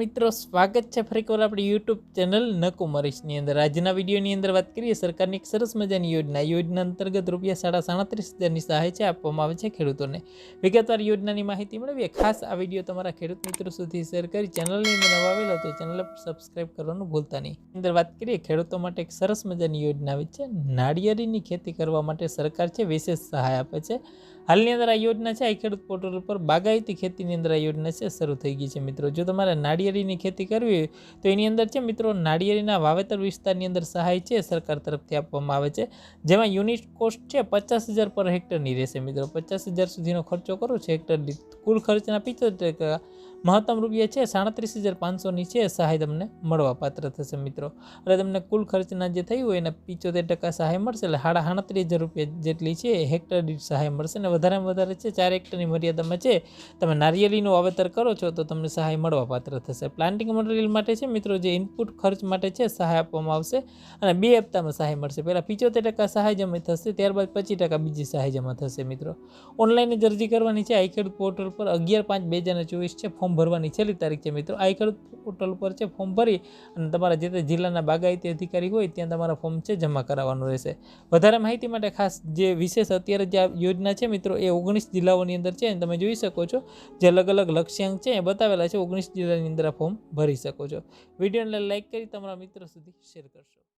મિત્રો, સ્વાગત છે ફરી એકવાર આપણી યુટ્યુબ ચેનલ નકુમરીશની અંદર. આજના વિડીયોની અંદર વાત કરીએ, સરકારની એક સરસ મજાની યોજના. યોજના અંતર્ગત રૂપિયા સાડા સાડત્રીસ હજારની સહાય છે આપવામાં આવે છે ખેડૂતોને. વિગતવાર યોજનાની માહિતી મેળવીએ. ખાસ આ વીડિયો તમારા ખેડૂત મિત્રો સુધી શેર કરી ચેનલની અંદર નવા તો ચેનલ સબસ્ક્રાઈબ કરવાનું ભૂલતા નહીં. અંદર વાત કરીએ, ખેડૂતો માટે એક સરસ મજાની યોજના આવી છે. નાળિયેરીની ખેતી કરવા માટે સરકાર છે, વિશેષ સહાય આપે છે. હાલની અંદર આ યોજના છે આ ખેડૂત પોર્ટલ ઉપર બાગાયતી ખેતીની અંદર આ યોજના છે, શરૂ થઈ ગઈ છે મિત્રો. જો તમારે નાળિયેરીની ખેતી કરવી હોય તો એની અંદર છે મિત્રો નાળિયેરીના વાવેતર વિસ્તારની અંદર સહાય છે સરકાર તરફથી આપવામાં આવે છે. જેમાં યુનિટ કોસ્ટ છે પચાસ હજાર પર હેક્ટરની રહેશે મિત્રો. પચાસ હજાર સુધીનો ખર્ચો કરો છે હેક્ટર કુલ ખર્ચના પિત્તોતેર ટકા મહત્તમ રૂપિયા છે, સાડત્રીસ હજાર પાંચસોની છે સહાય તમને મળવા પાત્ર થશે મિત્રો. એટલે તમને કુલ ખર્ચના જે થયું હોય એના પિચોતેર ટકા સહાય મળશે, એટલે સાડા સાડત્રીસ હજાર રૂપિયા જેટલી છે હેક્ટર દીઠ સહાય મળશે. અને વધારેમાં વધારે છે, ચાર હેક્ટરની મર્યાદામાં છે, તમે નારિયેળીનું વાવેતર કરો છો, તો તમને સહાય મળવા પાત્ર થશે. પ્લાન્ટિંગ મટીરિયલ માટે છે મિત્રો, જે ઇનપુટ ખર્ચ માટે છે, સહાય આપવામાં આવશે. અને બે હપ્તામાં સહાય મળશે. પહેલાં પિચોતેર ટકા સહાય જમા થશે, ત્યારબાદ પચીસ ટકા બીજી સહાય જમા થશે મિત્રો. ઓનલાઈન જ અરજી કરવાની છે, આઈ પોર્ટલ પર અગિયાર પાંચ બે હજાર ચોવીસ છે, ફોર્મ ભરવાની છેલ્લી તારીખ છે મિત્રો. આઈ ખેડૂત પોર્ટલ પર છે ફોર્મ ભરી અને તમારા જે તે જિલ્લાના બાગાયતી અધિકારી હોય ત્યાં તમારા ફોર્મ છે જમા કરાવવાનું રહેશે. વધારે માહિતી માટે ખાસ જે વિશેષ અત્યારે જે આ યોજના છે મિત્રો એ ઓગણીસ જિલ્લાઓની અંદર છે તમે જોઈ શકો છો જે અલગ અલગ લક્ષ્યાંક છે એ બતાવેલા છે. ઓગણીસ જિલ્લાની અંદર આ ફોર્મ ભરી શકો છો. વિડીયોને લાઇક કરી તમારા મિત્રો સુધી શેર કરશો.